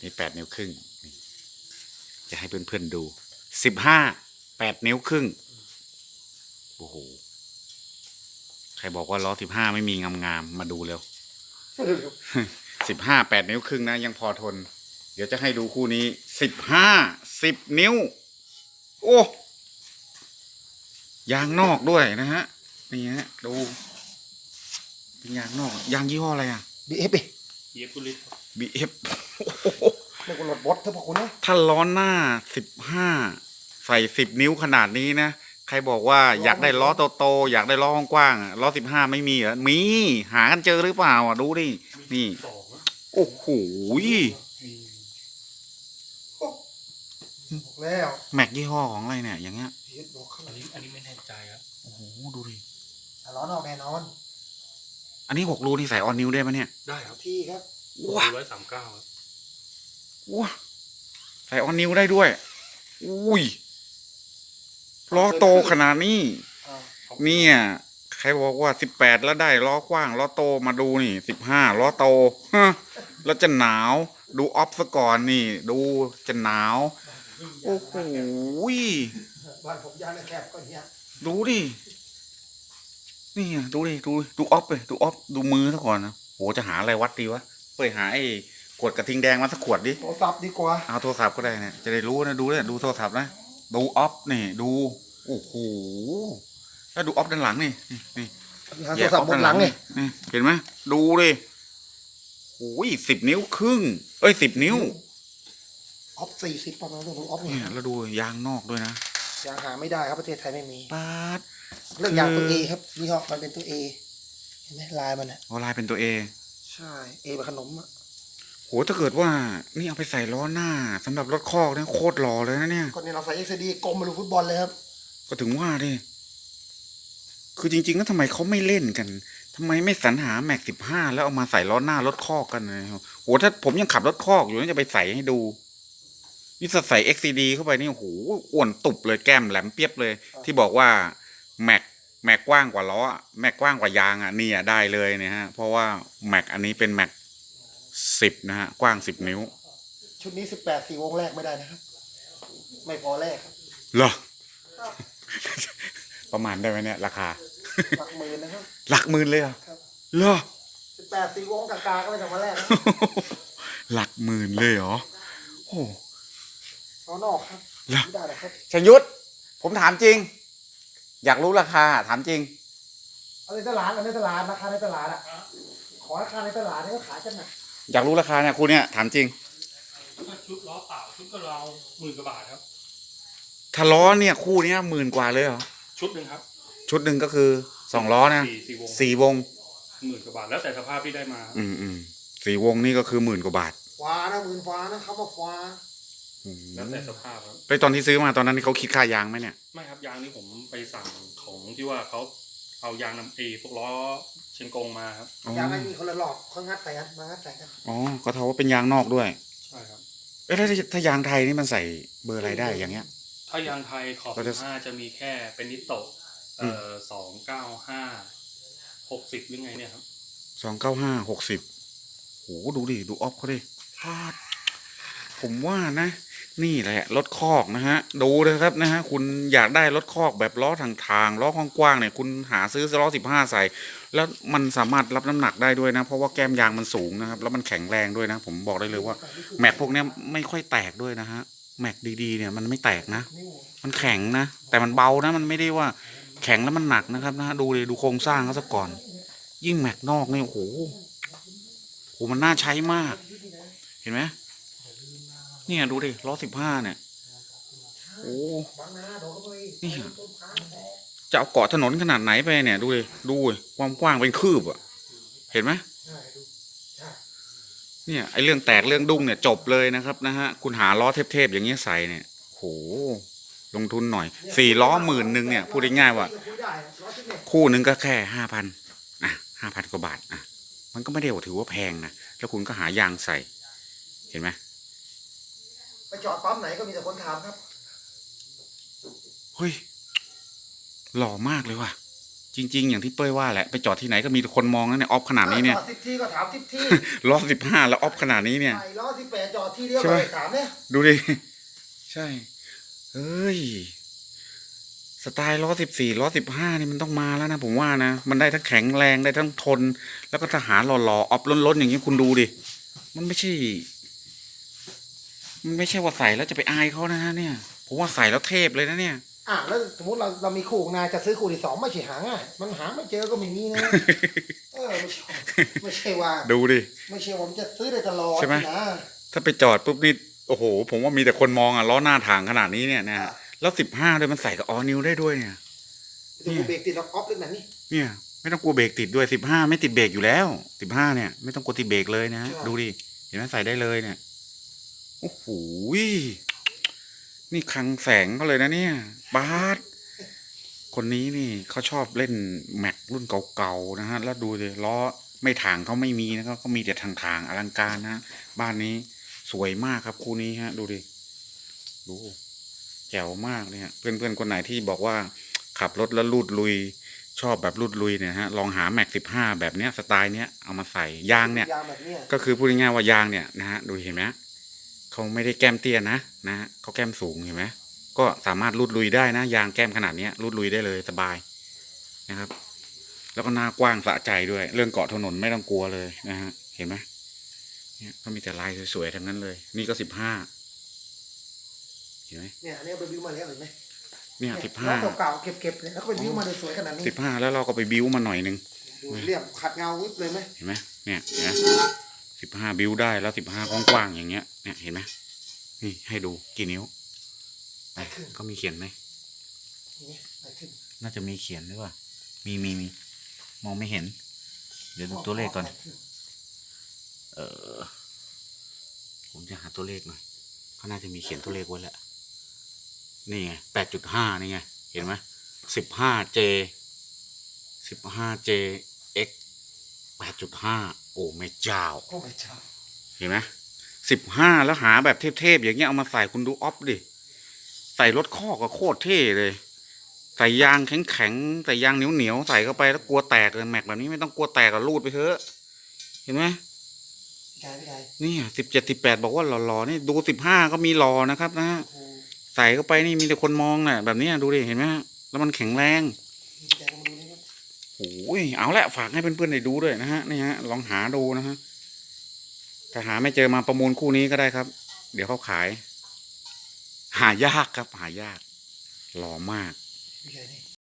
นี่แปดนิ้วครึ่ง จะให้เพื่อนๆดูสิบห้าแปดนิ้วครึ่งโอ้โหใครบอกว่าล้อสิบห้าไม่มีงามๆมาดูเร็วสิบห้าแปดนิ้วครึ่งนะ ยังพอทน เดี๋ยวจะให้ดูคู่นี้สิบห้าสิบนิ้ว โอ้ยางนอกด้วยนะฮะนี่ฮะดู เป็นยางนอกยางยี่ห้ออะไรอะบีเอฟ เยียบุลิส BF เรียกว่ารถบดเถอะพวกคุณนะถ้าล้อหน้าสิบห้าใส่สิบนิ้วขนาดนี้นะ ใครบอกว่าอยากได้ล้อโตๆอยากได้ล้อกว้างๆอะล้อสิบห้าไม่มีเหรอมี หากันเจอหรือเปล่าอะดูดินี่ สองนะโอ้โหมีบอกแล้วแม็กยี่ห้อของอะไรเนี่ย อย่างเงี้ยบีเอฟบอกข้างอันในนี้อันนี้ไม่แน่ใจครับโอ้โหดูดิแต่ล้อนอกแน่นอน อันนี้หกรูนี่ใส่ออนนิวได้ไหมเนี่ยได้ครับที่ครับว้าร้อยสามเก้าครับว้าใส่ออนนิวได้ด้วย อุ้ยล้อโตขนาดนี้ อ่าเนี่ย ใครบอกว่าสิบแปดแล้วได้ล้อกว้างล้อโตมาดูนี่สิบห้าล้อโตฮะแล้วจะหนาวดูออฟซะก่อนนี่ ดูจะหนาวโอ้โหบ้านผมยางแคบก็เนี้ย ดูดิ นี่อะดูดิดูดูออฟเลยดูออฟดูมือซะก่อนนะโหจะหาอะไรวัดดีวะไปหาไอ้ขวดกระทิงแดงมาสักขวดดิโทรศัพท์ดีกว่าเอาโทรศัพท์ก็ได้เนี่ยจะได้รู้นะดูเนี่ยดูโทรศัพท์นะดูออฟนี่ดูโอ้โหแล้วดูออฟด้านหลังนี่นี่นี่หาโทรศัพท์บนหลังไงนี่เห็นไหมดูดิโอ้ยสิบนิ้วครึ่ง เอ้ยสิบนิ้วออฟสี่สิบประมาณตัวออฟเนี่เนี่ยยแล้วดูยางนอกด้วยนะยังหาไม่ได้ครับประเทศไทยไม่มีปาด เรื่องยางตัวคือเอครับยี่ห้อมันเป็นตัวเอเห็นไหมลายมันอะออนไลน์เป็นตัวเอใช่เอเป็นขนมอะโหถ้าเกิดว่านี่เอาไปใส่ล้อหน้าสำหรับรถคอกเนี่ยโคตรหล่อเลยนะเนี่ย ก็เนี่ยเราใส่เอ็กซ์ดีกลมมาดูฟุตบอลเลยครับ ก็ถึงว่าดิคือจริงๆแล้วทำไมเขาไม่เล่นกันทำไมไม่สรรหาแม็กสิบห้าแล้วเอามาใส่ล้อหน้ารถคอกกันเลยโหถ้าผมยังขับรถคอกอยู่น่าจะไปใส่ให้ดูนี่ถ้าใส่ XCD เข้าไปนี่โอ้โหอ้วนตุบเลยแก้มแหลมเปียบเลย ที่บอกว่า แม็กแม็กกว้างกว่าล้ออะแม็กกว้างกว่ายางอะนี่อะได้เลยเนี่ยฮะเพราะว่าแม็กอันนี้เป็นแม็กสิบนะฮะกว้างสิบนิ้ว ชุดนี้สิบแปดสี่วงแรกไม่ได้นะครับ ไม่พอแรกครับเหรอ ประมาณได้ไหมเนี่ย ราคา หลักหมื่นนะครับหลักหมื่นเลยเหรอครับเหรอ สิบแปดสี่วงกากาก็ไม่ทำมาแรกนะหลักหมื่นเลยเหรอโอ้ ล้อนอกครับ เหรอ ไม่ได้นะครับ ชยุทธผมถามจริง อยากรู้ราคาถามจริง เอาในตลาดเอาในตลาดราคาในตลาดอะขอราคาในตลาดเนี่ยก็ขายกันนะอยากรู้ราคาเนี่ยคุณเนี่ยถามจริง ถ้าชุดล้อเปล่าชุดก็เราหมื่นกว่าบาทครับ ถ้าล้อเนี่ยคู่เนี้ยหมื่นกว่าเลยเหรอ ชุดหนึ่งครับชุดหนึ่งก็คือสองล้อนะสี่สี่วงสี่วง หมื่นกว่าบาทแล้วแต่สภาพที่ได้มา อืมอืมสี่วงนี่ก็คือหมื่นกว่าบาท ฟ้านะหมื่นฟ้านะคำว่าฟ้าอืม แล้วแต่สภาพครับไปตอนที่ซื้อมาตอนนั้นนี่เขาคิดค่ายางไหมเนี่ย ไม่ครับยางนี่ผมไปสั่งของที่ว่าเขาเอายางนำเอพวกล้อเชียงกงมาครับอ๋ออยางไม่มีคนละหลอกเขางัดใส่กันมางัดใส่กันอ๋อก็เท่าว่าเป็นยางนอกด้วย ใช่ครับเอ้ยถ้าถ้ายางไทยนี่มันใส่เบอร์อะไรได้อย่างเงี้ย ถ้ายางไทยขอบเราจะห้าจะมีแค่เป็นนิโตะเอ่อสองเก้าห้าหกสิบหรือไงเนี่ยครับสองเก้าห้าหกสิบโหดูดิดูออฟเขาดิพาดผมว่านะ นี่แหละรถคอกนะฮะ ดูเลยครับนะฮะคุณอยากได้รถคอกแบบล้อทางทางๆล้อกว้างๆเนี่ยคุณหาซื้อล้อสิบห้าใส่ แล้วมันสามารถรับน้ำหนักได้ด้วยนะ เพราะว่าแก้มยางมันสูงนะครับ แล้วมันแข็งแรงด้วยนะ ผมบอกได้เลยว่า แม็กพวกนี้ไม่ค่อยแตกด้วยนะฮะ แม็กดีๆเนี่ยมันไม่แตกนะ มันแข็งนะ แต่มันเบานะ มันไม่ได้ว่าแข็งแล้วมันหนักนะครับนะดูเลยดูโครงสร้างเขาซะก่อน ยิ่งแม็กนอกเนี่ยโอ้โหโหมันน่าใช้มาก เห็นไหม เนี่ยดูดิล้อสิบห้าเนี่ยโอ้บางนาโดนเข้าไปนี่อะต้นทางแท้จะเอาเกาะถนนขนาดไหนไปเนี่ยดูเลยดูความกว้างเป็นคืบอะเห็นไหมเนี่ยไอเรื่องแตกเรื่องดุ้งเนี่ยจบเลยนะครับนะฮะคุณหาล้อเทพๆอย่างเงี้ยใส่เนี่ยโหลงทุนหน่อยสี่ล้อหมื่นหนึ่งเนี่ยพูดง่ายๆว่า คู่หนึ่งก็แค่ห้าพันอะห้าพันกว่าบาทอะมันก็ไม่ได้ถือว่าแพงนะแล้วคุณก็หายางใส่เห็นไหม ไปจอดปั๊มไหนก็มีแต่คนถามครับ เฮ้ย หล่อมากเลยว่ะจจริง ๆ อย่างที่เป้ยว่าแหละ ไปจอดที่ไหนก็มีคนมองนะเนี่ยออฟขนาดนี้เนี่ยจอดสิบทีก็ถามสิบทีล้อสิบห้าแล้วออฟขนาดนี้เนี่ยไอ้ล้อสิบแปดจอดที่เดียวใช่ไหมเลยถามเนี่ยดูดิ ใช่เอ้ย สไตล์ล้อสิบสี่ล้อสิบห้านี่มันต้องมาแล้วนะผมว่านะ มันได้ทั้งแข็งแรงได้ทั้งทน แล้วก็ทหารหล่อๆออฟล้นๆอย่างนี้คุณดูดิ มันไม่ใช่ มันไม่ใช่ว่าใส่แล้วจะไปอายเขานะฮะเนี่ยผมว่าใส่แล้วเทพเลยนะเนี่ย อะแล้วสมมติเราเรามีคู่นายจะซื้อคู่ที่สองไม่ใช่หาง่ายมันหาไม่เจอก็ไม่มีนะเออไม่ใช่ไม่ใช่ว่าดูดิไม่ใช่ว่ามันจะซื้อได้ตลอดใช่ไหมนะถ้าไปจอดปุ๊บนี่โอ้โห ผมว่ามีแต่คนมองอะล้อหน้าถางขนาดนี้เนี่ยนะฮะแล้วสิบห้าด้วยมันใส่กับออนิวได้ด้วยเนี่ยดูเบรกติดล็อกออฟเรื่องนั้นนี่เนี่ย ไม่ต้องกลัวเบรกติดด้วยสิบห้าไม่ติดเบรกอยู่แล้วสิบห้าเนี่ย ไม่ต้องกลัวติดเบรกเลยนะดูดิเห็นไหมใส่ได้เลยเนี่ย โอ้โหยนี่คลังแสงเขาเลยนะเนี่ยบาสคนนี้นี่เขาชอบเล่นแม็กรุ่นเก่าๆนะฮะ แล้วดูดิล้อไม่ถางเขาไม่มีนะครับเขามีแต่ทางทางๆอลังการนะบ้านนี้สวยมากครับคู่นี้ฮะ ดูดิดูแจ๋วมากเนี่ยเพื่อนๆคนไหนที่บอกว่าขับรถแล้วลูดลุย ชอบแบบลูดลุยเนี่ยฮะลองหาแม็กสิบห้าแบบเนี้ยสไตล์เนี้ยเอามาใส่ยางเนี่ยยางแบบเนี้ยก็คือพูดง่ายๆว่ายางเนี่ยนะฮะดูเห็นไหม เขาไม่ได้แก้มเตี้ยนะนะฮะเขาแก้มสูงเห็นไหมก็สามารถรูดลุยได้นะ ยางแก้มขนาดเนี้ยรูดลุยได้เลยสบายนะครับ แล้วก็หน้ากว้างสะใจด้วย เรื่องเกาะถนนไม่ต้องกลัวเลยนะฮะเห็นไหมเนี่ยก็มีแต่ลายสวยๆทั้งนั้นเลย นี่ก็สิบห้าเห็นไหมเนี่ยอันนี้เอาไปวิวมาแล้วเห็นไหมเนี่ยสิบห้าล้อเก่าๆเก็บๆเลยแล้วก็ไปวิวมาเลยสวยขนาดนี้สิบห้าแล้วเราก็ไปบิ้วมาหน่อยนึงดูเรียบขัดเงาวิบเลยไหมเห็นไหมเนี่ยเห็นไหม สิบห้าบิวได้แล้วสิบห้ากว้างๆอย่างเงี้ยเนี่ยเห็นไหมนี่ให้ดูกี่นิ้วไปขึ้นเขามีเขียนไหมนี่ไน่าจะมีเขียนหรือเปล่ามีมีมีมองไม่เห็น เดี๋ยวดูตัวเลขก่อน เออผมจะหาตัวเลขหน่อยเขาน่าจะมีเขียนตัวเลขไว้แหละนี่ไงแปดจุดห้านี่ไง เห็นไหมสิบห้าเจสิบห้าเจเอ็กแปดจุดห้า อ้แม่เจ้า โอ้ไม่ชอบเห็นไหมสิบห้าแล้วหาแบบเทพๆอย่างเงี้ยเอามาใส่คุณดูออฟดิ ใส่รถข้อก็โคตรเท่เลย ใส่ยางแข็งๆ ใส่ยางเหนียวๆ ใส่เข้าไปแล้วกลัวแตกเลยแม็กแบบนี้ไม่ต้องกลัวแตกก็รูดไปเถอะ เห็นไหมพี่กายพี่กายนี่สิบเจ็ดสิบแปดบอกว่าหล่อๆนี่ดูสิบห้าก็มีหล่อนะครับนะโอ้โหใส่เข้าไปนี่มีแต่คนมองน่ะ แบบเนี้ยดูดิเห็นไหมฮะแล้วมันแข็งแรงพี่กายลองดูนะครับ โอ้ยเอาละฝากให้เพื่อนๆได้ดูด้วยนะฮะนี่ฮะลองหาดูนะฮะถ้าหาไม่เจอมาประมูลคู่นี้ก็ได้ครับ เดี๋ยวเขาขาย หายากครับ หายากหล่อมาก